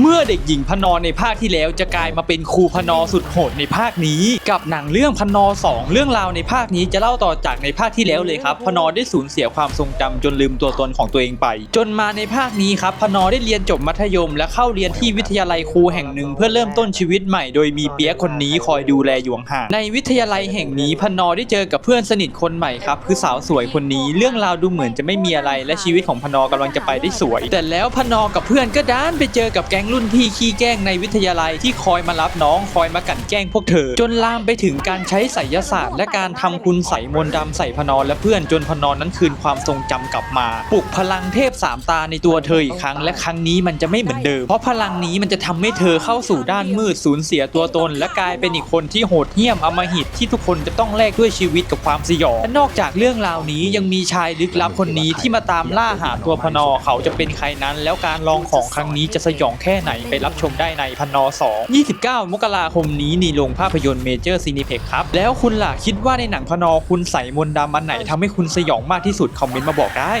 เมื่อเด็กหญิงพนอในภาคที่แล้วจะกลายมาเป็นครูพนอสุดโหดในภาคนี้ กับหนังเรื่องพนอสองเรื่องราวในภาคนี้จะเล่าต่อจากในภาคที่แล้วเลยครับพนอได้สูญเสียความทรงจำจนลืมตัวตนของตัวเองไป จนมาในภาคนี้ครับพนอได้เรียนจบมัธยม และเข้าเรียนที่วิทยาลัยครูแห่งหนึ่ง เพื่อเริ่มต้นชีวิตใหม่โดยมีเปียคนนี้คอยดูแลอยู่ห่างในวิทยาลัยแห่งนี้พนอได้เจอกับเพื่อนสนิทคนใหม่ครับคือสาวสวยคนนี้เรื่องราวดูเหมือนจะไม่มีอะไร และชีวิตของพนอกำลังจะไปได้สวย แต่แล้วพนอกับเพื่อนก็ด้านไปเจอกับแกงรุ่นพี่ขี้แกล้งในวิทยาลัยที่คอยมารับน้องคอยมากั่นแกล้งพวกเธอ จนลามไปถึงการใช้ไสยศาสตร์ และการทำคุณใส่มนต์ดำใส่พนอและเพื่อนจนพนอนั้นคืนความทรงจำกลับมาปลุกพลังเทพสามตาในตัวเธออีกครั้ง และครั้งนี้มันจะไม่เหมือนเดิม เพราะพลังนี้มันจะทำให้เธอเข้าสู่ด้านมืดสูญเสียตัวตน และกลายเป็นอีกคนที่โหดเหี้ยมอมหิตที่ทุกคนจะต้องแลกด้วยชีวิตกับความสยองและนอกจากเรื่องราวนี้ยังมีชายลึกลับคนนี้ที่มาตามล่าหาตัวพนอเขาจะเป็นใครนั้น แล้วการลองของครั้งนี้จะสยองแค่ค่ไหนไปรับชมได้ในพนอ2 29 มกราคมนี้ในโรงภาพยนตร์เมเจอร์ซีนิเพ็กครับ แล้วคุณล่ะคิดว่าในหนังพนอคุณใส่มนต์ดำมันไหนทำให้คุณสยองมากที่สุดคอมเมนต์มาบอกได้